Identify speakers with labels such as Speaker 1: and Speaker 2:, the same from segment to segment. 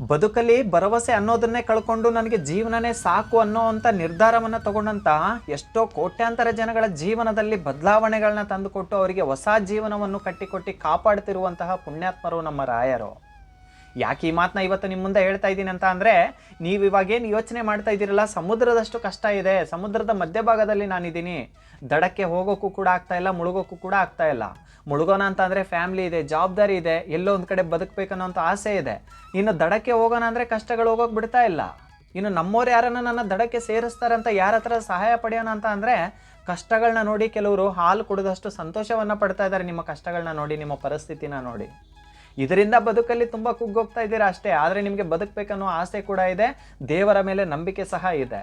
Speaker 1: ಬದುಕಲ್ಲಿ ಭರವಸೆ ಅನ್ನೋದನ್ನೇ ಕಳ್ಕೊಂಡು ನನಗೆ ಜೀವನನೇ ಸಾಕು ಅನ್ನೋ ಅಂತ ನಿರ್ಧಾರವನ್ನು ತಗೊಂಡಂತ ಎಷ್ಟೋ ಕೋಟ್ಯಾಂತರ ಜನಗಳ ಜೀವನದಲ್ಲಿ ಬದಲಾವಣೆಗಳನ್ನ ತಂದುಕೊಟ್ಟು ಅವರಿಗೆ ಹೊಸ ಜೀವನವನ್ನು ಕಟ್ಟಿಕೊಟ್ಟು ಕಾಪಾಡ್ತಿರುವಂತಹ ಪುಣ್ಯಾತ್ಮರು ನಮ್ಮ ರಾಯರು. ಯಾಕೆ ಈ ಮಾತನ್ನ ಇವತ್ತು ನಿಮ್ಮ ಮುಂದೆ ಹೇಳ್ತಾ ಇದ್ದೀನಿ ಅಂತ ಅಂದರೆ, ನೀವು ಇವಾಗೇನು ಯೋಚನೆ ಮಾಡ್ತಾ ಇದ್ದೀರಲ್ಲ, ಸಮುದ್ರದಷ್ಟು ಕಷ್ಟ ಇದೆ, ಸಮುದ್ರದ ಮಧ್ಯಭಾಗದಲ್ಲಿ ನಾನಿದ್ದೀನಿ. ದಡಕ್ಕೆ ಹೋಗೋಕ್ಕೂ ಕೂಡ ಆಗ್ತಾ ಇಲ್ಲ, ಮುಳುಗೋಕ್ಕೂ ಕೂಡ ಆಗ್ತಾ ಇಲ್ಲ. ಮುಳುಗೋಣ ಅಂತ ಅಂದರೆ ಫ್ಯಾಮ್ಲಿ ಇದೆ, ಜವಾಬ್ದಾರಿ ಇದೆ, ಎಲ್ಲೋ ಒಂದು ಕಡೆ ಬದುಕಬೇಕನ್ನೋಂಥ ಆಸೆ ಇದೆ. ಇನ್ನು ದಡಕ್ಕೆ ಹೋಗೋಣ ಅಂದರೆ ಕಷ್ಟಗಳು ಹೋಗೋಕೆ ಬಿಡ್ತಾ ಇಲ್ಲ. ಇನ್ನು ನಮ್ಮವ್ರು ಯಾರನ್ನ ನನ್ನ ದಡಕ್ಕೆ ಸೇರಿಸ್ತಾರಂತ ಯಾರ ಹತ್ರ ಸಹಾಯ ಪಡೆಯೋಣ ಅಂತ ಅಂದರೆ ಕಷ್ಟಗಳನ್ನ ನೋಡಿ ಕೆಲವರು ಹಾಲು ಕುಡಿದಷ್ಟು ಸಂತೋಷವನ್ನು ಪಡ್ತಾ ಇದ್ದಾರೆ ನಿಮ್ಮ ಕಷ್ಟಗಳನ್ನ ನೋಡಿ, ನಿಮ್ಮ ಪರಿಸ್ಥಿತಿನ ನೋಡಿ. ಇದರಿಂದ ಬದುಕಲ್ಲಿ ತುಂಬ ಕುಗ್ಗೋಗ್ತಾ ಇದ್ದೀರಾ ಅಷ್ಟೇ, ಆದರೆ ನಿಮಗೆ ಬದುಕಬೇಕನ್ನೋ ಆಸೆ ಕೂಡ ಇದೆ, ದೇವರ ಮೇಲೆ ನಂಬಿಕೆ ಸಹ ಇದೆ.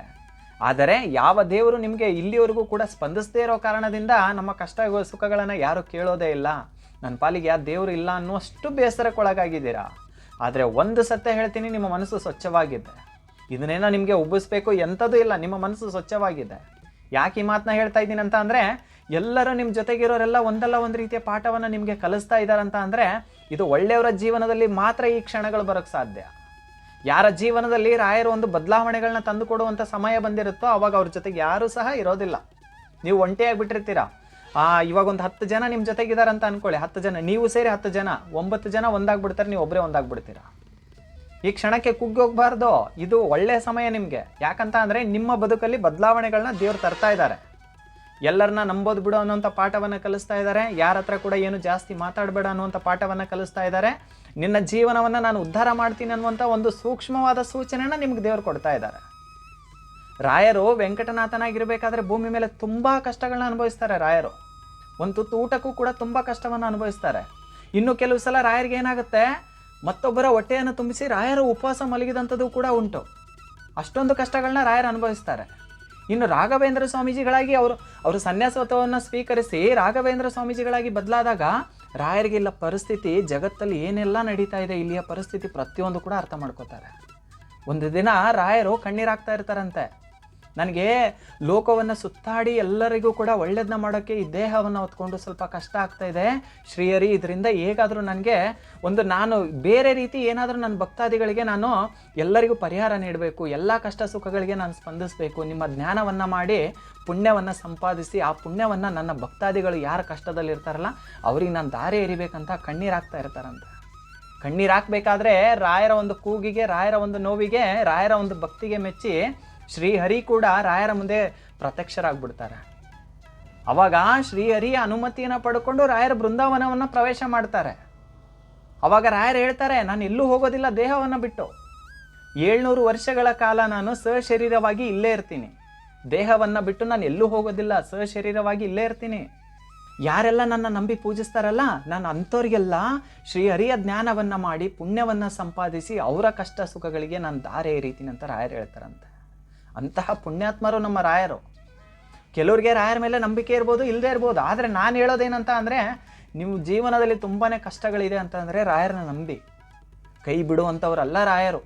Speaker 1: ಆದರೆ ಯಾವ ದೇವರು ನಿಮಗೆ ಇಲ್ಲಿವರೆಗೂ ಕೂಡ ಸ್ಪಂದಿಸದೇ ಇರೋ ಕಾರಣದಿಂದ ನಮ್ಮ ಕಷ್ಟ ಸುಖಗಳನ್ನು ಯಾರು ಕೇಳೋದೇ ಇಲ್ಲ. ನನ್ನ ಪಾಲಿಗೆ ಯಾವ ದೇವರು ಇಲ್ಲ ಅನ್ನುವಷ್ಟು ಬೇಸರಕ್ಕೊಳಗಾಗಿದ್ದೀರಾ. ಆದರೆ ಒಂದು ಸತ್ಯ ಹೇಳ್ತೀನಿ, ನಿಮ್ಮ ಮನಸ್ಸು ಸ್ವಚ್ಛವಾಗಿದೆ. ಇದನ್ನೇನೋ ನಿಮಗೆ ಉಬ್ಬಿಸ್ಬೇಕು ಎಂಥದ್ದು ಇಲ್ಲ, ನಿಮ್ಮ ಮನಸ್ಸು ಸ್ವಚ್ಛವಾಗಿದೆ. ಯಾಕೆ ಈ ಮಾತನ್ನ ಹೇಳ್ತಾ ಇದ್ದೀನಿ ಅಂತ ಅಂದರೆ, ಎಲ್ಲರೂ ನಿಮ್ಮ ಜೊತೆಗಿರೋರೆಲ್ಲ ಒಂದಲ್ಲ ಒಂದು ರೀತಿಯ ಪಾಠವನ್ನು ನಿಮಗೆ ಕಲಿಸ್ತಾ ಇದ್ದಾರಂತ ಅಂದರೆ ಇದು ಒಳ್ಳೆಯವರ ಜೀವನದಲ್ಲಿ ಮಾತ್ರ ಈ ಕ್ಷಣಗಳು ಬರೋಕ್ಕೆ ಸಾಧ್ಯ. ಯಾರ ಜೀವನದಲ್ಲಿ ರಾಯರು ಒಂದು ಬದಲಾವಣೆಗಳನ್ನ ತಂದು ಕೊಡುವಂಥ ಸಮಯ ಬಂದಿರುತ್ತೋ ಅವಾಗ ಅವ್ರ ಜೊತೆಗೆ ಯಾರೂ ಸಹ ಇರೋದಿಲ್ಲ. ನೀವು ಒಂಟಿಯಾಗಿ ಬಿಟ್ಟಿರ್ತೀರಾ ಆ ಇವಾಗ ಒಂದು ಹತ್ತು ಜನ ನಿಮ್ಮ ಜೊತೆಗಿದ್ದಾರೆ ಅಂತ ಅನ್ಕೊಳ್ಳಿ. ಹತ್ತು ಜನ, ನೀವು ಸೇರಿ ಹತ್ತು ಜನ, ಒಂಬತ್ತು ಜನ ಒಂದಾಗ್ಬಿಡ್ತಾರೆ, ನೀವು ಒಬ್ಬರೇ ಒಂದಾಗ್ಬಿಡ್ತೀರಾ. ಈ ಕ್ಷಣಕ್ಕೆ ಕುಗ್ಗಿ ಹೋಗ್ಬಾರ್ದು? ಇದು ಒಳ್ಳೆಯ ಸಮಯ ನಿಮಗೆ. ಯಾಕಂತ ಅಂದರೆ ನಿಮ್ಮ ಬದುಕಲ್ಲಿ ಬದಲಾವಣೆಗಳನ್ನ ದೇವ್ರು ತರ್ತಾ ಇದ್ದಾರೆ. ಎಲ್ಲರನ್ನ ನಂಬೋದು ಬಿಡು ಅನ್ನೋಂಥ ಪಾಠವನ್ನು ಕಲಿಸ್ತಾ ಇದ್ದಾರೆ. ಯಾರ ಹತ್ರ ಕೂಡ ಏನು ಜಾಸ್ತಿ ಮಾತಾಡಬೇಡ ಅನ್ನುವಂಥ ಪಾಠವನ್ನು ಕಲಿಸ್ತಾ ಇದ್ದಾರೆ. ನಿನ್ನ ಜೀವನವನ್ನು ನಾನು ಉದ್ಧಾರ ಮಾಡ್ತೀನಿ ಅನ್ನುವಂಥ ಒಂದು ಸೂಕ್ಷ್ಮವಾದ ಸೂಚನೆಯನ್ನು ನಿಮ್ಗೆ ದೇವರು ಕೊಡ್ತಾ ಇದ್ದಾರೆ. ರಾಯರು ವೆಂಕಟನಾಥನಾಗಿರಬೇಕಾದ್ರೆ ಭೂಮಿ ಮೇಲೆ ತುಂಬ ಕಷ್ಟಗಳನ್ನ ಅನುಭವಿಸ್ತಾರೆ ರಾಯರು. ಒಂದು ತುತ್ತು ಊಟಕ್ಕೂ ಕೂಡ ತುಂಬ ಕಷ್ಟವನ್ನು ಅನುಭವಿಸ್ತಾರೆ. ಇನ್ನು ಕೆಲವು ಸಲ ರಾಯರಿಗೆ ಏನಾಗುತ್ತೆ? ಮತ್ತೊಬ್ಬರ ಹೊಟ್ಟೆಯನ್ನು ತುಂಬಿಸಿ ರಾಯರು ಉಪವಾಸ ಮಲಗಿದಂಥದ್ದು ಕೂಡ ಉಂಟು. ಅಷ್ಟೊಂದು ಕಷ್ಟಗಳನ್ನ ರಾಯರು ಅನುಭವಿಸ್ತಾರೆ. ಇನ್ನು ರಾಘವೇಂದ್ರ ಸ್ವಾಮೀಜಿಗಳಾಗಿ ಅವರು ಅವರು ಸನ್ಯಾಸತ್ವವನ್ನು ಸ್ವೀಕರಿಸಿ ರಾಘವೇಂದ್ರ ಸ್ವಾಮೀಜಿಗಳಾಗಿ ಬದಲಾದಾಗ ರಾಯರಿಗೆ ಇಲ್ಲ ಪರಿಸ್ಥಿತಿ, ಜಗತ್ತಲ್ಲಿ ಏನೆಲ್ಲ ನಡೀತಾ ಇದೆ, ಇಲ್ಲಿಯ ಪರಿಸ್ಥಿತಿ ಪ್ರತಿಯೊಂದು ಕೂಡ ಅರ್ಥ ಮಾಡ್ಕೋತಾರೆ. ಒಂದು ದಿನ ರಾಯರು ಕಣ್ಣೀರಾಗ್ತಾ ಇರ್ತಾರಂತೆ. ನನಗೆ ಲೋಕವನ್ನು ಸುತ್ತಾಡಿ ಎಲ್ಲರಿಗೂ ಕೂಡ ಒಳ್ಳೇದನ್ನ ಮಾಡೋಕ್ಕೆ ಈ ದೇಹವನ್ನು ಹೊತ್ಕೊಂಡು ಸ್ವಲ್ಪ ಕಷ್ಟ ಆಗ್ತಾ ಇದೆ. ಶ್ರೀಯರಿ ಇದರಿಂದ ಹೇಗಾದರೂ ನನಗೆ ಒಂದು ನಾನು ಬೇರೆ ರೀತಿ ಏನಾದರೂ ನನ್ನ ಭಕ್ತಾದಿಗಳಿಗೆ ನಾನು ಎಲ್ಲರಿಗೂ ಪರಿಹಾರ ನೀಡಬೇಕು, ಎಲ್ಲ ಕಷ್ಟ ಸುಖಗಳಿಗೆ ನಾನು ಸ್ಪಂದಿಸಬೇಕು, ನಿಮ್ಮ ಜ್ಞಾನವನ್ನು ಮಾಡಿ ಪುಣ್ಯವನ್ನು ಸಂಪಾದಿಸಿ ಆ ಪುಣ್ಯವನ್ನು ನನ್ನ ಭಕ್ತಾದಿಗಳು ಯಾರು ಕಷ್ಟದಲ್ಲಿರ್ತಾರಲ್ಲ ಅವ್ರಿಗೆ ನಾನು ದಾರಿ ಎರಿಬೇಕಂತ ಕಣ್ಣೀರಾಗ್ತಾ ಇರ್ತಾರಂತೆ. ಕಣ್ಣೀರು ಹಾಕ್ಬೇಕಾದ್ರೆ ರಾಯರ ಒಂದು ಕೂಗಿಗೆ, ರಾಯರ ಒಂದು ನೋವಿಗೆ, ರಾಯರ ಒಂದು ಭಕ್ತಿಗೆ ಮೆಚ್ಚಿ ಶ್ರೀಹರಿ ಕೂಡ ರಾಯರ ಮುಂದೆ ಪ್ರತ್ಯಕ್ಷರಾಗ್ಬಿಡ್ತಾರೆ. ಅವಾಗ ಶ್ರೀಹರಿಯ ಅನುಮತಿಯನ್ನು ಪಡ್ಕೊಂಡು ರಾಯರ ಬೃಂದಾವನವನ್ನು ಪ್ರವೇಶ ಮಾಡ್ತಾರೆ. ಅವಾಗ ರಾಯರು ಹೇಳ್ತಾರೆ, ನಾನು ಎಲ್ಲೂ ಹೋಗೋದಿಲ್ಲ, ದೇಹವನ್ನು ಬಿಟ್ಟು. ಏಳ್ನೂರು ವರ್ಷಗಳ ಕಾಲ ನಾನು ಸಶರೀರವಾಗಿ ಇಲ್ಲೇ ಇರ್ತೀನಿ. ದೇಹವನ್ನು ಬಿಟ್ಟು ನಾನು ಎಲ್ಲೂ ಹೋಗೋದಿಲ್ಲ, ಸಶರೀರವಾಗಿ ಇಲ್ಲೇ ಇರ್ತೀನಿ. ಯಾರೆಲ್ಲ ನನ್ನ ನಂಬಿ ಪೂಜಿಸ್ತಾರಲ್ಲ, ನಾನು ಅಂಥವ್ರಿಗೆಲ್ಲ ಶ್ರೀಹರಿಯ ಜ್ಞಾನವನ್ನು ಮಾಡಿ ಪುಣ್ಯವನ್ನು ಸಂಪಾದಿಸಿ ಅವರ ಕಷ್ಟ ಸುಖಗಳಿಗೆ ನಾನು ದಾರೆ ಎರೀತೀನಿ ಅಂತ ರಾಯರು ಹೇಳ್ತಾರಂತೆ. ಅಂತಹ ಪುಣ್ಯಾತ್ಮರು ನಮ್ಮ ರಾಯರು. ಕೆಲವ್ರಿಗೆ ರಾಯರ ಮೇಲೆ ನಂಬಿಕೆ ಇರ್ಬೋದು ಇಲ್ಲದೆ ಇರ್ಬೋದು. ಆದರೆ ನಾನು ಹೇಳೋದೇನಂತ ಅಂದರೆ ನಿಮ್ಮ ಜೀವನದಲ್ಲಿ ತುಂಬಾ ಕಷ್ಟಗಳಿದೆ ಅಂತಂದರೆ ರಾಯರನ್ನ ನಂಬಿ. ಕೈ ಬಿಡುವಂಥವ್ರಲ್ಲ ರಾಯರು.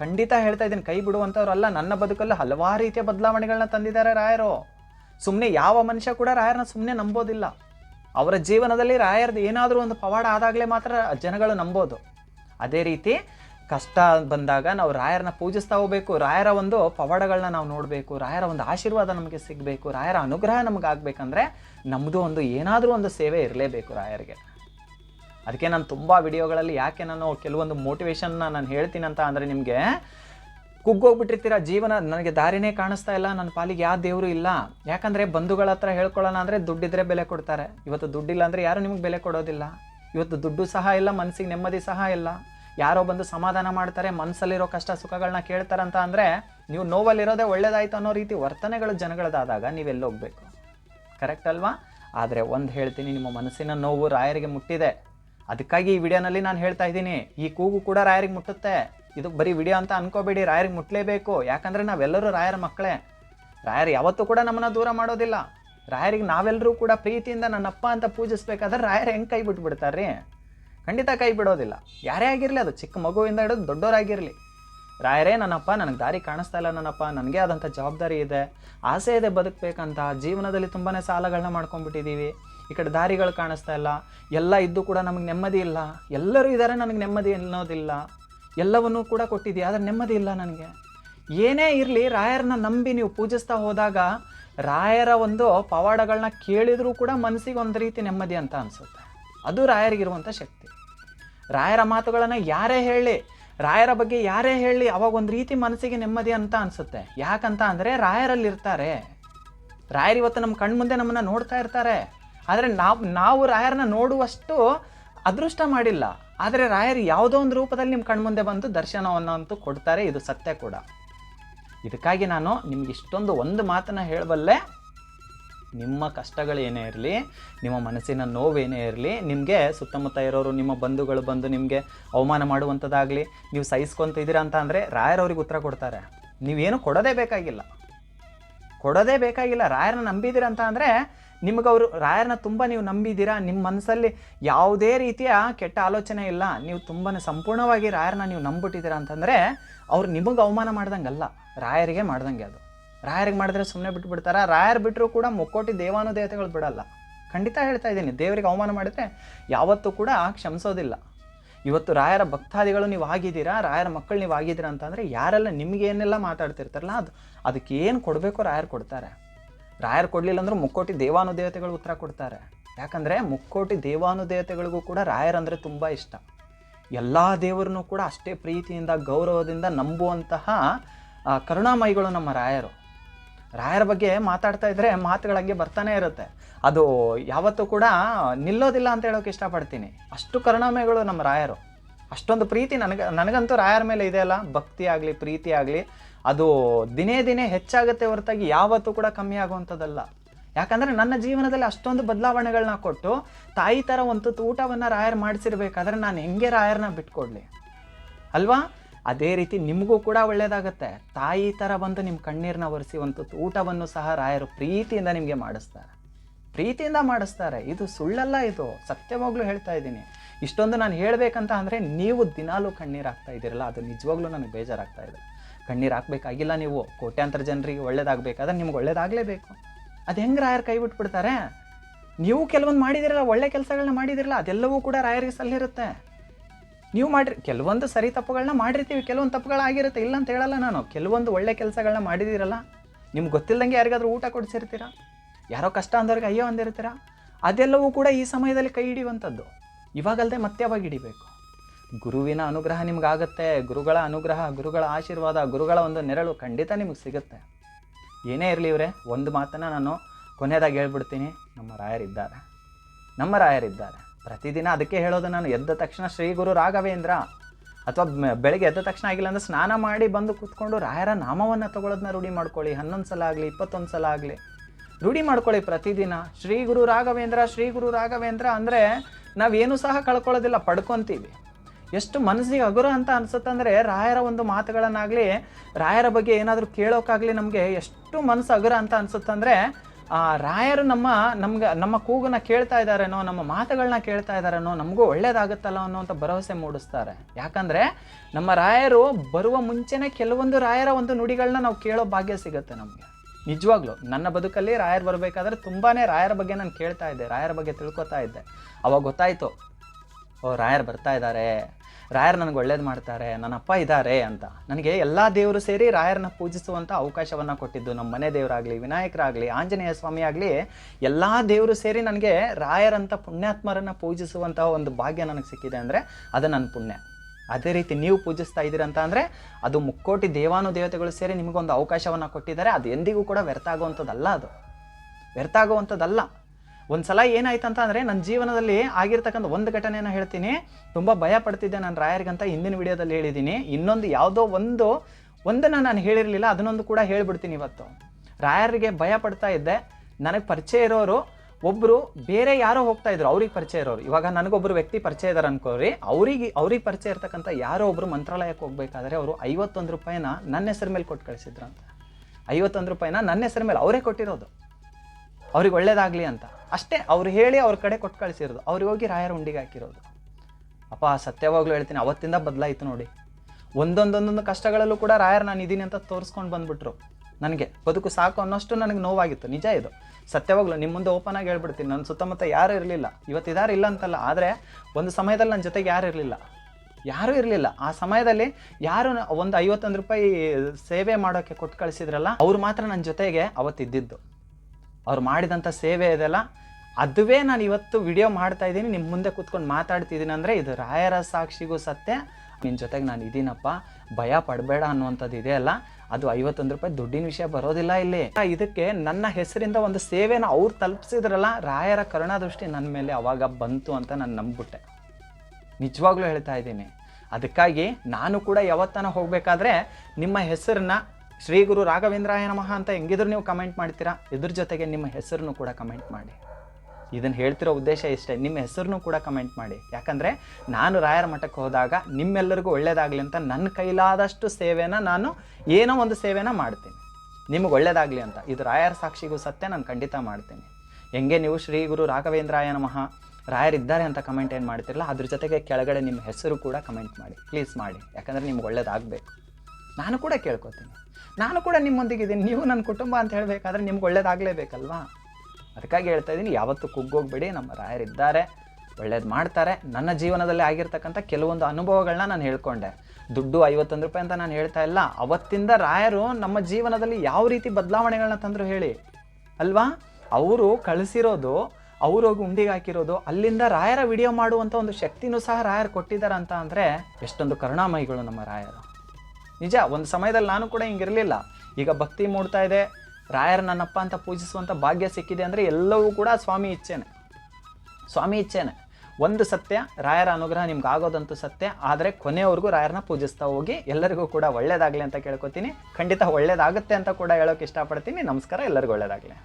Speaker 1: ಖಂಡಿತ ಹೇಳ್ತಾ ಇದ್ದೀನಿ, ಕೈ ಬಿಡುವಂಥವ್ರಲ್ಲ ನನ್ನ ಬದುಕಲ್ಲಿ ಹಲವಾರು ರೀತಿಯ ಬದಲಾವಣೆಗಳನ್ನ ತಂದಿದ್ದಾರೆ ರಾಯರು. ಸುಮ್ಮನೆ ಯಾವ ಮನುಷ್ಯ ಕೂಡ ರಾಯರನ್ನ ಸುಮ್ಮನೆ ನಂಬೋದಿಲ್ಲ. ಅವರ ಜೀವನದಲ್ಲಿ ರಾಯರದ್ದು ಏನಾದರೂ ಒಂದು ಪವಾಡ ಆದಾಗಲೇ ಮಾತ್ರ ಜನಗಳು ನಂಬೋದು. ಅದೇ ರೀತಿ ಕಷ್ಟ ಬಂದಾಗ ನಾವು ರಾಯರನ್ನ ಪೂಜಿಸ್ತಾ ಹೋಗ್ಬೇಕು. ರಾಯರ ಒಂದು ಪವಾಡಗಳನ್ನ ನಾವು ನೋಡಬೇಕು. ರಾಯರ ಒಂದು ಆಶೀರ್ವಾದ ನಮಗೆ ಸಿಗಬೇಕು. ರಾಯರ ಅನುಗ್ರಹ ನಮಗೆ ಆಗಬೇಕಂದ್ರೆ ನಮ್ಮದು ಒಂದು ಏನಾದರೂ ಒಂದು ಸೇವೆ ಇರಲೇಬೇಕು ರಾಯರಿಗೆ. ಅದಕ್ಕೆ ನಾನು ತುಂಬ ವಿಡಿಯೋಗಳಲ್ಲಿ ಯಾಕೆ ನಾನು ಕೆಲವೊಂದು ಮೋಟಿವೇಶನ್ನ ನಾನು ಹೇಳ್ತೀನಿ ಅಂತ ಅಂದರೆ ನಿಮಗೆ ಕುಗ್ಗೋಗ್ಬಿಟ್ಟಿರ್ತೀರ? ಜೀವನ ನನಗೆ ದಾರಿನೇ ಕಾಣಿಸ್ತಾ ಇಲ್ಲ. ನನ್ನ ಪಾಲಿಗೆ ಯಾವ ದೇವರು ಇಲ್ಲ. ಯಾಕಂದರೆ ಬಂಧುಗಳ ಹತ್ರ ಹೇಳ್ಕೊಳ್ಳೋಣ ಅಂದರೆ ದುಡ್ಡಿದ್ರೆ ಬೆಲೆ ಕೊಡ್ತಾರೆ. ಇವತ್ತು ದುಡ್ಡಿಲ್ಲ ಅಂದರೆ ಯಾರು ನಿಮಗೆ ಬೆಲೆ ಕೊಡೋದಿಲ್ಲ. ಇವತ್ತು ದುಡ್ಡು ಸಹ ಇಲ್ಲ, ಮನಸ್ಸಿಗೆ ನೆಮ್ಮದಿ ಸಹ ಇಲ್ಲ. ಯಾರೋ ಬಂದು ಸಮಾಧಾನ ಮಾಡ್ತಾರೆ ಮನಸ್ಸಲ್ಲಿರೋ ಕಷ್ಟ ಸುಖಗಳನ್ನ ಕೇಳ್ತಾರಂತ ಅಂದರೆ ನೀವು ನೋವಲ್ಲಿರೋದೇ ಒಳ್ಳೇದಾಯ್ತು ಅನ್ನೋ ರೀತಿ ವರ್ತನೆಗಳು ಜನಗಳದಾದಾಗ ನೀವೆಲ್ಲಿ ಹೋಗ್ಬೇಕು? ಕರೆಕ್ಟ್ ಅಲ್ವಾ? ಆದರೆ ಒಂದು ಹೇಳ್ತೀನಿ, ನಿಮ್ಮ ಮನಸ್ಸಿನ ನೋವು ರಾಯರಿಗೆ ಮುಟ್ಟಿದೆ. ಅದಕ್ಕಾಗಿ ಈ ವಿಡಿಯೋನಲ್ಲಿ ನಾನು ಹೇಳ್ತಾ ಇದ್ದೀನಿ, ಈ ಕೂಗು ಕೂಡ ರಾಯರಿಗೆ ಮುಟ್ಟುತ್ತೆ. ಇದು ಬರೀ ವಿಡಿಯೋ ಅಂತ ಅನ್ಕೋಬೇಡಿ, ರಾಯರಿಗೆ ಮುಟ್ಟಲೇಬೇಕು ಯಾಕಂದರೆ ನಾವೆಲ್ಲರೂ ರಾಯರ ಮಕ್ಕಳೇ. ರಾಯರು ಯಾವತ್ತೂ ಕೂಡ ನಮ್ಮನ್ನು ದೂರ ಮಾಡೋದಿಲ್ಲ. ರಾಯರಿಗೆ ನಾವೆಲ್ಲರೂ ಕೂಡ ಪ್ರೀತಿಯಿಂದ ನನ್ನಪ್ಪ ಅಂತ ಪೂಜಿಸ್ಬೇಕಾದ್ರೆ ರಾಯರು ಹೆಂಗೆ ಕೈ ಬಿಟ್ಬಿಡ್ತಾರ್ರಿ? ಖಂಡಿತ ಕೈ ಬಿಡೋದಿಲ್ಲ. ಯಾರೇ ಆಗಿರಲಿ ಅದು ಚಿಕ್ಕ ಮಗುವಿಂದ ಹಿಡಿದು ದೊಡ್ಡವರಾಗಿರಲಿ. ರಾಯರೇ, ನನ್ನಪ್ಪ, ನನಗೆ ದಾರಿ ಕಾಣಿಸ್ತಾ ಇಲ್ಲ ನನ್ನಪ್ಪ. ನನಗೆ ಆದಂಥ ಜವಾಬ್ದಾರಿ ಇದೆ. ಆಸೆ ಇದೆ ಬದುಕಬೇಕಂತ. ಜೀವನದಲ್ಲಿ ತುಂಬಾ ಸಾಲಗಳನ್ನ ಮಾಡ್ಕೊಂಡ್ಬಿಟ್ಟಿದ್ದೀವಿ ಈ ಕಡೆ ದಾರಿಗಳು ಕಾಣಿಸ್ತಾ ಇಲ್ಲ. ಎಲ್ಲ ಇದ್ದು ಕೂಡ ನಮಗೆ ನೆಮ್ಮದಿ ಇಲ್ಲ. ಎಲ್ಲರೂ ಇದ್ದಾರೆ ನನಗೆ ನೆಮ್ಮದಿ ಅನ್ನೋದಿಲ್ಲ. ಎಲ್ಲವನ್ನೂ ಕೂಡ ಕೊಟ್ಟಿದ್ದೀವಿ ಆದರೆ ನೆಮ್ಮದಿ ಇಲ್ಲ ನನಗೆ. ಏನೇ ಇರಲಿ, ರಾಯರನ್ನ ನಂಬಿ ನೀವು ಪೂಜಿಸ್ತಾ ಹೋದಾಗ ರಾಯರ ಒಂದು ಪವಾಡಗಳನ್ನ ಕೇಳಿದರೂ ಕೂಡ ಮನಸ್ಸಿಗೆ ಒಂದು ರೀತಿ ನೆಮ್ಮದಿ ಅಂತ ಅನಿಸುತ್ತೆ. ಅದು ರಾಯರಿಗಿರುವಂಥ ಶಕ್ತಿ. ರಾಯರ ಮಾತುಗಳನ್ನು ಯಾರೇ ಹೇಳಿ, ರಾಯರ ಬಗ್ಗೆ ಯಾರೇ ಹೇಳಿ ಅವಾಗ ಒಂದು ರೀತಿ ಮನಸ್ಸಿಗೆ ನೆಮ್ಮದಿ ಅಂತ ಅನಿಸುತ್ತೆ. ಯಾಕಂತ ಅಂದರೆ ರಾಯರಲ್ಲಿರ್ತಾರೆ. ರಾಯರು ಇವತ್ತು ನಮ್ಮ ಕಣ್ಮುಂದೆ ನಮ್ಮನ್ನು ನೋಡ್ತಾ ಇರ್ತಾರೆ. ಆದರೆ ನಾವು ನಾವು ರಾಯರನ್ನ ನೋಡುವಷ್ಟು ಅದೃಷ್ಟ ಮಾಡಿಲ್ಲ. ಆದರೆ ರಾಯರು ಯಾವುದೋ ಒಂದು ರೂಪದಲ್ಲಿ ನಿಮ್ಮ ಕಣ್ಮುಂದೆ ಬಂದು ದರ್ಶನವನ್ನು ಅಂತೂ ಕೊಡ್ತಾರೆ, ಇದು ಸತ್ಯ ಕೂಡ. ಇದಕ್ಕಾಗಿ ನಾನು ನಿಮ್ಗೆ ಇಷ್ಟೊಂದು ಒಂದು ಮಾತನ್ನು ಹೇಳಬಲ್ಲೆ ನಿಮ್ಮ ಕಷ್ಟಗಳು ಏನೇ ಇರಲಿ, ನಿಮ್ಮ ಮನಸ್ಸಿನ ನೋವೇನೇ ಇರಲಿ, ನಿಮಗೆ ಸುತ್ತಮುತ್ತ ಇರೋರು, ನಿಮ್ಮ ಬಂಧುಗಳು ಬಂದು ನಿಮಗೆ ಅವಮಾನ ಮಾಡುವಂಥದ್ದಾಗಲಿ, ನೀವು ಸಹಿಸ್ಕೊತ ಇದ್ದೀರಾ ಅಂತ ಅಂದರೆ ರಾಯರವ್ರಿಗೆ ಉತ್ತರ ಕೊಡ್ತಾರೆ. ನೀವೇನು ಕೊಡೋದೇ ಬೇಕಾಗಿಲ್ಲ. ಕೊಡೋದೇ ಬೇಕಾಗಿಲ್ಲ. ರಾಯರನ್ನ ನಂಬಿದ್ದೀರಾ ಅಂತ ಅಂದರೆ ಅವರು, ರಾಯರನ್ನ ತುಂಬ ನೀವು ನಂಬಿದ್ದೀರಾ? ನಿಮ್ಮ ಮನಸ್ಸಲ್ಲಿ ಯಾವುದೇ ರೀತಿಯ ಕೆಟ್ಟ ಆಲೋಚನೆ ಇಲ್ಲ. ನೀವು ತುಂಬಾ ಸಂಪೂರ್ಣವಾಗಿ ರಾಯರನ್ನ ನೀವು ನಂಬಿಟ್ಟಿದ್ದೀರಾ ಅಂತಂದರೆ ಅವ್ರು ನಿಮಗೆ ಅವಮಾನ ಮಾಡ್ದಂಗಲ್ಲ. ರಾಯರಿಗೆ ಮಾಡ್ದಂಗೆ ಅದು. ರಾಯರಿಗೆ ಮಾಡಿದ್ರೆ ಸುಮ್ಮನೆ ಬಿಟ್ಟು ಬಿಡ್ತಾರೆ? ರಾಯರ್ ಬಿಟ್ಟರು ಕೂಡ ಮುಕ್ಕೋಟಿ ದೇವಾನುದೇವತೆಗಳು ಬಿಡಲ್ಲ. ಖಂಡಿತ ಹೇಳ್ತಾ ಇದ್ದೀನಿ, ದೇವರಿಗೆ ಅವಮಾನ ಮಾಡಿದ್ರೆ ಯಾವತ್ತೂ ಕೂಡ ಕ್ಷಮಿಸೋದಿಲ್ಲ. ಇವತ್ತು ರಾಯರ ಭಕ್ತಾದಿಗಳು ನೀವು ಆಗಿದ್ದೀರಾ? ರಾಯರ ಮಕ್ಕಳು ನೀವು ಆಗಿದ್ದೀರಾ ಅಂತಂದರೆ ಯಾರೆಲ್ಲ ನಿಮ್ಗೆ ಏನೆಲ್ಲ ಮಾತಾಡ್ತಿರ್ತಾರಲ್ಲ, ಅದು ಅದಕ್ಕೆ ಏನು ಕೊಡಬೇಕೋ ರಾಯರು ಕೊಡ್ತಾರೆ. ರಾಯರು ಕೊಡಲಿಲ್ಲ ಅಂದ್ರೆ ಮುಕ್ಕೋಟಿ ದೇವಾನುದೇವತೆಗಳು ಉತ್ತರ ಕೊಡ್ತಾರೆ. ಯಾಕಂದರೆ ಮುಕ್ಕೋಟಿ ದೇವಾನುದೇವತೆಗಳಿಗೂ ಕೂಡ ರಾಯರಂದರೆ ತುಂಬ ಇಷ್ಟ. ಎಲ್ಲ ದೇವರನ್ನು ಕೂಡ ಅಷ್ಟೇ ಪ್ರೀತಿಯಿಂದ, ಗೌರವದಿಂದ ನಂಬುವಂತಹ ಕರುಣಾಮಯಿಗಳು ನಮ್ಮ ರಾಯರು. ರಾಯರ ಬಗ್ಗೆ ಮಾತಾಡ್ತಾ ಇದ್ರೆ ಮಾತುಗಳು ಬರ್ತಾನೆ ಇರುತ್ತೆ. ಅದು ಯಾವತ್ತೂ ಕೂಡ ನಿಲ್ಲೋದಿಲ್ಲ ಅಂತ ಹೇಳೋಕೆ ಇಷ್ಟಪಡ್ತೀನಿ. ಅಷ್ಟು ಕರುಣಾಮೆಗಳು ನಮ್ಮ ರಾಯರು. ಅಷ್ಟೊಂದು ಪ್ರೀತಿ ನನಗೆ, ನನಗಂತೂ ರಾಯರ ಮೇಲೆ ಇದೆ ಅಲ್ಲ. ಭಕ್ತಿ ಆಗಲಿ, ಪ್ರೀತಿ ಆಗಲಿ, ಅದು ದಿನೇ ದಿನೇ ಹೆಚ್ಚಾಗುತ್ತೆ ಹೊರತಾಗಿ ಯಾವತ್ತೂ ಕೂಡ ಕಮ್ಮಿ ಆಗುವಂಥದ್ದಲ್ಲ. ಯಾಕಂದರೆ ನನ್ನ ಜೀವನದಲ್ಲಿ ಅಷ್ಟೊಂದು ಬದಲಾವಣೆಗಳನ್ನ ಕೊಟ್ಟು ತಾಯಿ ಥರ ಒಂದು ಊಟವನ್ನು ರಾಯರ್ ಮಾಡಿಸಿರ್ಬೇಕಾದ್ರೆ ನಾನು ಹೆಂಗೆ ರಾಯರನ್ನ ಬಿಟ್ಕೊಡ್ಲಿ? ಅಲ್ವಾ? ಅದೇ ರೀತಿ ನಿಮಗೂ ಕೂಡ ಒಳ್ಳೆಯದಾಗತ್ತೆ ತಾಯಿ ಥರ ಬಂದು ನಿಮ್ಮ ಕಣ್ಣೀರನ್ನ ಒರೆಸುವಂಥದ್ದು ಊಟವನ್ನು ಸಹ ರಾಯರು ಪ್ರೀತಿಯಿಂದ ನಿಮಗೆ ಮಾಡಿಸ್ತಾರೆ. ಪ್ರೀತಿಯಿಂದ ಮಾಡಿಸ್ತಾರೆ. ಇದು ಸುಳ್ಳಲ್ಲ ಇದು. ಸತ್ಯವಾಗ್ಲೂ ಹೇಳ್ತಾ ಇದ್ದೀನಿ. ಇಷ್ಟೊಂದು ನಾನು ಹೇಳಬೇಕಂತ ಅಂದರೆ ನೀವು ದಿನಾಲೂ ಕಣ್ಣೀರು ಹಾಕ್ತಾ ಇದ್ದೀರಲ್ಲ, ಅದು ನಿಜವಾಗ್ಲೂ ನನಗೆ ಬೇಜಾರಾಗ್ತಾ ಇದೆ. ಕಣ್ಣೀರು ಹಾಕಬೇಕಾಗಿಲ್ಲ ನೀವು. ಕೋಟ್ಯಾಂತರ ಜನರಿಗೆ ಒಳ್ಳೇದಾಗಬೇಕಾದ್ರೆ ನಿಮ್ಗೆ ಒಳ್ಳೇದಾಗಲೇಬೇಕು. ಅದು ಹೆಂಗೆ ರಾಯರು ಕೈ ಬಿಟ್ಬಿಡ್ತಾರೆ? ನೀವು ಕೆಲವೊಂದು ಮಾಡಿದಿರಲ್ಲ, ಒಳ್ಳೆ ಕೆಲಸಗಳನ್ನ ಮಾಡಿದಿರಲ್ಲ, ಅದೆಲ್ಲವೂ ಕೂಡ ರಾಯರಿಗೆ ಸಲ್ಲಿರುತ್ತೆ. ನೀವು ಮಾಡಿರಿ, ಕೆಲವೊಂದು ಸರಿ ತಪ್ಪುಗಳನ್ನ ಮಾಡಿರ್ತೀವಿ, ಕೆಲವೊಂದು ತಪ್ಪುಗಳಾಗಿರುತ್ತೆ ಇಲ್ಲ ಅಂತ ಹೇಳಲ್ಲ ನಾನು. ಕೆಲವೊಂದು ಒಳ್ಳೆ ಕೆಲಸಗಳನ್ನ ಮಾಡಿದಿರಲ್ಲ, ನಿಮ್ಗೆ ಗೊತ್ತಿಲ್ಲದಂಗೆ ಯಾರಿಗಾದ್ರೂ ಊಟ ಕೊಡಿಸಿರ್ತೀರಾ? ಯಾರೋ ಕಷ್ಟ ಅಂದವ್ರಿಗೆ ಅಯ್ಯೋ ಅಂದಿರ್ತೀರಾ? ಅದೆಲ್ಲವೂ ಕೂಡ ಈ ಸಮಯದಲ್ಲಿ ಕೈ ಹಿಡಿಯುವಂಥದ್ದು. ಇವಾಗಲ್ಲದೆ ಮತ್ತೆ ಯಾವಾಗ ಹಿಡಿಬೇಕು? ಗುರುವಿನ ಅನುಗ್ರಹ ನಿಮ್ಗಾಗತ್ತೆ, ಗುರುಗಳ ಅನುಗ್ರಹ, ಗುರುಗಳ ಆಶೀರ್ವಾದ, ಗುರುಗಳ ಒಂದು ನೆರಳು ಖಂಡಿತ ನಿಮಗೆ ಸಿಗುತ್ತೆ. ಏನೇ ಇರಲಿ ಇವರೇ, ಒಂದು ಮಾತನ್ನು ನಾನು ಕೊನೆಯದಾಗಿ ಹೇಳ್ಬಿಡ್ತೀನಿ. ನಮ್ಮ ರಾಯರಿದ್ದಾರೆ. ನಮ್ಮ ರಾಯರಿದ್ದಾರೆ. ಪ್ರತಿದಿನ ಅದಕ್ಕೆ ಹೇಳೋದು ನಾನು ಎದ್ದ ತಕ್ಷಣ ಶ್ರೀ ಗುರು ರಾಘವೇಂದ್ರ ಅಥವಾ ಬೆಳಗ್ಗೆ ಎದ್ದ ತಕ್ಷಣ ಆಗಿಲ್ಲ ಅಂದ್ರೆ ಸ್ನಾನ ಮಾಡಿ ಬಂದು ಕೂತ್ಕೊಂಡು ರಾಯರ ನಾಮವನ್ನು ತಗೊಳ್ಳೋದನ್ನ ರೂಢಿ ಮಾಡ್ಕೊಳ್ಳಿ. ಹನ್ನೊಂದು ಸಲ ಆಗಲಿ, ಇಪ್ಪತ್ತೊಂದು ಸಲ ಆಗಲಿ. ರೂಢಿ ಮಾಡ್ಕೊಳ್ಳಿ ಪ್ರತಿದಿನ. ಶ್ರೀ ಗುರು ರಾಘವೇಂದ್ರ, ಶ್ರೀ ಗುರು ರಾಘವೇಂದ್ರ ಅಂದರೆ ನಾವೇನು ಸಹ ಕಳ್ಕೊಳ್ಳೋದಿಲ್ಲ, ಪಡ್ಕೊತೀವಿ. ಎಷ್ಟು ಮನಸ್ಸಿಗೆ ಹಗುರ ಅಂತ ಅನ್ಸುತ್ತಂದ್ರೆ ರಾಯರ ಒಂದು ಮಾತುಗಳನ್ನಾಗಲಿ, ರಾಯರ ಬಗ್ಗೆ ಏನಾದರೂ ಕೇಳೋಕ್ಕಾಗಲಿ ನಮಗೆ ಎಷ್ಟು ಮನಸ್ಸು ಹಗುರ ಅಂತ ಅನ್ಸುತ್ತಂದ್ರೆ ಆ ರಾಯರು ನಮ್ಮ, ನಮ್ಗೆ, ನಮ್ಮ ಕೂಗನ್ನ ಕೇಳ್ತಾ ಇದ್ದಾರೇನೋ ನಮ್ಮ ಮಾತುಗಳನ್ನ ಕೇಳ್ತಾ ಇದ್ದಾರೇನೋ ನಮಗೂ ಒಳ್ಳೇದಾಗುತ್ತಲ್ಲ ಅನ್ನೋಂಥ ಭರವಸೆ ಮೂಡಿಸ್ತಾರೆ. ಯಾಕಂದರೆ ನಮ್ಮ ರಾಯರು ಬರುವ ಮುಂಚೆನೇ ಕೆಲವೊಂದು ರಾಯರ ಒಂದು ನುಡಿಗಳನ್ನ ನಾವು ಕೇಳೋ ಭಾಗ್ಯ ಸಿಗುತ್ತೆ ನಮಗೆ. ನಿಜವಾಗ್ಲೂ, ನನ್ನ ಬದುಕಲ್ಲಿ ರಾಯರ್ ಬರಬೇಕಾದ್ರೆ ತುಂಬಾ ರಾಯರ ಬಗ್ಗೆ ನಾನು ಕೇಳ್ತಾ ಇದ್ದೆ, ರಾಯರ ಬಗ್ಗೆ ತಿಳ್ಕೊತಾ ಇದ್ದೆ. ಅವಾಗ ಗೊತ್ತಾಯಿತು, ಓ, ರಾಯರ್ ಬರ್ತಾ ಇದ್ದಾರೆ ರಾಯರ್ ನನಗೆ ಒಳ್ಳೇದು ಮಾಡ್ತಾರೆ ನನ್ನ ಅಪ್ಪ ಇದ್ದಾರೆ ಅಂತ. ನನಗೆ ಎಲ್ಲ ದೇವರು ಸೇರಿ ರಾಯರನ್ನ ಪೂಜಿಸುವಂಥ ಅವಕಾಶವನ್ನು ಕೊಟ್ಟಿದ್ದು ನಮ್ಮ ಮನೆ ದೇವರಾಗಲಿ, ವಿನಾಯಕರಾಗಲಿ, ಆಂಜನೇಯ ಸ್ವಾಮಿ ಆಗಲಿ, ಎಲ್ಲ ದೇವರು ಸೇರಿ ನನಗೆ ರಾಯರಂಥ ಪುಣ್ಯಾತ್ಮರನ್ನು ಪೂಜಿಸುವಂತಹ ಒಂದು ಭಾಗ್ಯ ನನಗೆ ಸಿಕ್ಕಿದೆ ಅಂದರೆ ಅದು ನನ್ನ ಪುಣ್ಯ. ಅದೇ ರೀತಿ ನೀವು ಪೂಜಿಸ್ತಾ ಇದ್ದೀರಂತ ಅಂದರೆ ಅದು ಮುಕ್ಕೋಟಿ ದೇವಾನು ದೇವತೆಗಳು ಸೇರಿ ನಿಮಗೊಂದು ಅವಕಾಶವನ್ನು ಕೊಟ್ಟಿದ್ದಾರೆ, ಅದು ಎಂದಿಗೂ ಕೂಡ ವ್ಯರ್ಥ ಆಗುವಂಥದ್ದಲ್ಲ ಅದು. ವ್ಯರ್ಥ ಆಗುವಂಥದ್ದಲ್ಲ. ಒಂದು ಸಲ ಏನಾಯ್ತು ಅಂತ ಅಂದರೆ ನನ್ನ ಜೀವನದಲ್ಲಿ ಆಗಿರ್ತಕ್ಕಂಥ ಒಂದು ಘಟನೆಯನ್ನು ಹೇಳ್ತೀನಿ. ತುಂಬ ಭಯ ಪಡ್ತಿದ್ದೆ ನಾನು ರಾಯರಿಗಂತ ಹಿಂದಿನ ವಿಡಿಯೋದಲ್ಲಿ ಹೇಳಿದ್ದೀನಿ ಇನ್ನೊಂದು ಯಾವುದೋ ಒಂದು, ಒಂದನ್ನು ನಾನು ಹೇಳಿರಲಿಲ್ಲ, ಅದನ್ನೊಂದು ಕೂಡ ಹೇಳ್ಬಿಡ್ತೀನಿ ಇವತ್ತು. ರಾಯರಿಗೆ ಭಯ ಪಡ್ತಾ ಇದ್ದೆ. ನನಗೆ ಪರಿಚಯ ಇರೋರು ಒಬ್ಬರು ಬೇರೆ ಯಾರೋ ಹೋಗ್ತಾ ಇದ್ರು, ಅವ್ರಿಗೆ ಪರಿಚಯ ಇರೋರು. ಇವಾಗ ನನಗೊಬ್ಬರು ವ್ಯಕ್ತಿ ಪರಿಚಯ ಇದ್ದಾರೆ ಅನ್ಕೋರಿ ಅವ್ರಿಗೆ ಅವ್ರಿಗೆ ಪರಿಚಯ ಇರ್ತಕ್ಕಂಥ ಯಾರೋ ಒಬ್ಬರು ಮಂತ್ರಾಲಯಕ್ಕೆ ಹೋಗ್ಬೇಕಾದ್ರೆ ಅವರು ಐವತ್ತೊಂದು ರೂಪಾಯಿನ ನನ್ನ ಹೆಸರು ಮೇಲೆ ಕೊಟ್ಟು ಕಳಿಸಿದ್ರು ಅಂತ. ಐವತ್ತೊಂದು ರೂಪಾಯಿನ ನನ್ನ ಹೆಸರು ಮೇಲೆ ಅವರೇ ಕೊಟ್ಟಿರೋದು. ಅವ್ರಿಗೆ ಒಳ್ಳೇದಾಗಲಿ ಅಂತ. ಅಷ್ಟೇ ಅವ್ರು ಹೇಳಿ ಅವ್ರ ಕಡೆ ಕೊಟ್ಟು ಕಳಿಸಿರೋದು. ಅವ್ರಿಗೆ ಹೋಗಿ ರಾಯರ ಉಂಡಿಗೆ ಹಾಕಿರೋದು. ಅಪ್ಪ ಸತ್ಯವಾಗ್ಲೂ ಹೇಳ್ತೀನಿ, ಅವತ್ತಿಂದ ಬದಲಾಯಿತು ನೋಡಿ. ಒಂದೊಂದೊಂದೊಂದು ಕಷ್ಟಗಳಲ್ಲೂ ಕೂಡ ರಾಯರ್ ನಾನು ಇದ್ದೀನಿ ಅಂತ ತೋರಿಸ್ಕೊಂಡು ಬಂದ್ಬಿಟ್ರು. ನನಗೆ ಬದುಕು ಸಾಕು ಅನ್ನೋಷ್ಟು ನನಗೆ ನೋವಾಗಿತ್ತು, ನಿಜ ಇದು. ಸತ್ಯವಾಗ್ಲೂ ನಿಮ್ಮ ಮುಂದೆ ಓಪನ್ ಆಗಿ ಹೇಳ್ಬಿಡ್ತೀನಿ ನನ್ನ ಸುತ್ತಮುತ್ತ ಯಾರು ಇರಲಿಲ್ಲ. ಇವತ್ತು ಇವತ್ತಿದಾರು ಇಲ್ಲ ಅಂತಲ್ಲ, ಆದರೆ ಒಂದು ಸಮಯದಲ್ಲಿ ನನ್ನ ಜೊತೆಗೆ ಯಾರು ಇರಲಿಲ್ಲ. ಯಾರೂ ಇರಲಿಲ್ಲ. ಆ ಸಮಯದಲ್ಲಿ ಯಾರು ಒಂದು ಐವತ್ತೊಂದು ರೂಪಾಯಿ ಸೇವೆ ಮಾಡೋಕ್ಕೆ ಕೊಟ್ಟು ಕಳಿಸಿದ್ರಲ್ಲ, ಅವ್ರು ಮಾತ್ರ ನನ್ನ ಜೊತೆಗೆ ಅವತ್ತಿದ್ದಿದ್ದು. ಅವ್ರು ಮಾಡಿದಂಥ ಸೇವೆ ಇದೆಲ್ಲ ಅದುವೇ ನಾನು ಇವತ್ತು ವಿಡಿಯೋ ಮಾಡ್ತಾ ಇದ್ದೀನಿ ನಿಮ್ಮ ಮುಂದೆ ಕೂತ್ಕೊಂಡು ಮಾತಾಡ್ತಿದ್ದೀನಿ ಅಂದರೆ ಇದು ರಾಯರ ಸಾಕ್ಷಿಗೂ ಸತ್ಯ. ನಿನ್ನ ಜೊತೆಗೆ ನಾನು ಇದೀನಪ್ಪ, ಭಯ ಪಡಬೇಡ ಅನ್ನುವಂಥದ್ದು ಇದೆಯಲ್ಲ ಅದು ಐವತ್ತೊಂದು ರೂಪಾಯಿ ದುಡ್ಡಿನ ವಿಷಯ ಬರೋದಿಲ್ಲ ಇಲ್ಲಿ. ಇದಕ್ಕೆ ನನ್ನ ಹೆಸರಿಂದ ಒಂದು ಸೇವೆನ ಅವ್ರು ತಲುಪಿಸಿದ್ರಲ್ಲ, ರಾಯರ ಕರುಣಾದೃಷ್ಟಿ ನನ್ನ ಮೇಲೆ ಅವಾಗ ಬಂತು ಅಂತ ನಾನು ನಂಬಿಬಿಟ್ಟೆ. ನಿಜವಾಗ್ಲೂ ಹೇಳ್ತಾ ಇದ್ದೀನಿ. ಅದಕ್ಕಾಗಿ ನಾನು ಕೂಡ ಯಾವತ್ತನ ಹೋಗಬೇಕಾದ್ರೆ ನಿಮ್ಮ ಹೆಸರನ್ನ ಶ್ರೀ ಗುರು ರಾಘವೇಂದ್ರಾಯ ನಮಃ ಅಂತ ಹೆಂಗಿದ್ರು ನೀವು ಕಮೆಂಟ್ ಮಾಡ್ತೀರಾ? ಇದ್ರ ಜೊತೆಗೆ ನಿಮ್ಮ ಹೆಸರನ್ನು ಕೂಡ ಕಮೆಂಟ್ ಮಾಡಿ. ಇದನ್ನು ಹೇಳ್ತಿರೋ ಉದ್ದೇಶ ಇಷ್ಟೇ, ನಿಮ್ಮ ಹೆಸರನ್ನು ಕೂಡ ಕಮೆಂಟ್ ಮಾಡಿ. ಯಾಕಂದರೆ ನಾನು ರಾಯರ ಮಠಕ್ಕೆ ಹೋದಾಗ ನಿಮ್ಮೆಲ್ಲರಿಗೂ ಒಳ್ಳೇದಾಗಲಿ ಅಂತ ನನ್ನ ಕೈಲಾದಷ್ಟು ಸೇವೆನ ನಾನು ಏನೋ ಒಂದು ಸೇವೆನ ಮಾಡ್ತೀನಿ. ನಿಮಗೆ ಒಳ್ಳೆಯದಾಗಲಿ ಅಂತ. ಇದು ರಾಯರ ಸಾಕ್ಷಿಗೂ ಸತ್ಯ, ನಾನು ಖಂಡಿತ ಮಾಡ್ತೀನಿ. ಹೆಂಗೆ ನೀವು ಶ್ರೀ ಗುರು ರಾಘವೇಂದ್ರಾಯ ನಮಃ, ರಾಯರಿದ್ದಾರೆ ಅಂತ ಕಮೆಂಟ್ ಏನು ಮಾಡ್ತಿರಲ್ಲ, ಅದ್ರ ಜೊತೆಗೆ ಕೆಳಗಡೆ ನಿಮ್ಮ ಹೆಸರು ಕೂಡ ಕಮೆಂಟ್ ಮಾಡಿ. ಪ್ಲೀಸ್ ಮಾಡಿ. ಯಾಕಂದರೆ ನಿಮ್ಗೆ ಒಳ್ಳೇದಾಗಬೇಕು. ನಾನು ಕೂಡ ಕೇಳ್ಕೊತೀನಿ. ನಾನು ಕೂಡ ನಿಮ್ಮೊಂದಿಗಿದ್ದೀನಿ ನೀವು ನನ್ನ ಕುಟುಂಬ ಅಂತ ಹೇಳಬೇಕಾದ್ರೆ ನಿಮ್ಗೆ ಒಳ್ಳೇದಾಗಲೇಬೇಕಲ್ವಾ? ಅದಕ್ಕಾಗಿ ಹೇಳ್ತಾ ಇದ್ದೀನಿ, ಯಾವತ್ತೂ ಕುಗ್ಗೋಗ್ಬೇಡಿ. ನಮ್ಮ ರಾಯರಿದ್ದಾರೆ ಒಳ್ಳೇದು ಮಾಡ್ತಾರೆ. ನನ್ನ ಜೀವನದಲ್ಲಿ ಆಗಿರ್ತಕ್ಕಂಥ ಕೆಲವೊಂದು ಅನುಭವಗಳನ್ನ ನಾನು ಹೇಳ್ಕೊಂಡೆ. ದುಡ್ಡು ಐವತ್ತೊಂದು ರೂಪಾಯಿ ಅಂತ ನಾನು ಹೇಳ್ತಾ ಇಲ್ಲ. ಅವತ್ತಿಂದ ರಾಯರು ನಮ್ಮ ಜೀವನದಲ್ಲಿ ಯಾವ ರೀತಿ ಬದಲಾವಣೆಗಳನ್ನ ತಂದರು ಹೇಳಿ? ಅಲ್ವಾ? ಅವರು ಕಳಿಸಿರೋದು, ಅವ್ರು ಹೋಗಿ ಉಂಡಿಗೆ ಹಾಕಿರೋದು, ಅಲ್ಲಿಂದ ರಾಯರ ವಿಡಿಯೋ ಮಾಡುವಂಥ ಒಂದು ಶಕ್ತಿನೂ ಸಹ ರಾಯರು ಕೊಟ್ಟಿದ್ದಾರೆ ಅಂತ ಅಂದರೆ ಎಷ್ಟೊಂದು ಕರುಣಾಮಯಿಗಳು ನಮ್ಮ ರಾಯರು. ನಿಜ, ಒಂದು ಸಮಯದಲ್ಲಿ ನಾನು ಕೂಡ ಹಿಂಗಿರಲಿಲ್ಲ. ಈಗ ಭಕ್ತಿ ಮೂಡ್ತಾ ಇದೆ, ರಾಯರ ನನ್ನಪ್ಪ ಅಂತ ಪೂಜಿಸುವಂಥ ಭಾಗ್ಯ ಸಿಕ್ಕಿದೆ ಅಂದರೆ ಎಲ್ಲವೂ ಕೂಡ ಸ್ವಾಮಿ ಇಚ್ಛೆನೆ. ಸ್ವಾಮಿ ಇಚ್ಛೆನೆ. ಒಂದು ಸತ್ಯ, ರಾಯರ ಅನುಗ್ರಹ ನಿಮ್ಗೆ ಆಗೋದಂತೂ ಸತ್ಯ, ಆದರೆ ಕೊನೆಯವರೆಗೂ ರಾಯರನ್ನ ಪೂಜಿಸ್ತಾ ಹೋಗಿ ಎಲ್ಲರಿಗೂ ಕೂಡ ಒಳ್ಳೇದಾಗಲಿ ಅಂತ ಕೇಳ್ಕೊತೀನಿ. ಖಂಡಿತ ಒಳ್ಳೇದಾಗುತ್ತೆ ಅಂತ ಕೂಡ ಹೇಳೋಕೆ ಇಷ್ಟಪಡ್ತೀನಿ. ನಮಸ್ಕಾರ, ಎಲ್ಲರಿಗೂ ಒಳ್ಳೇದಾಗಲಿ.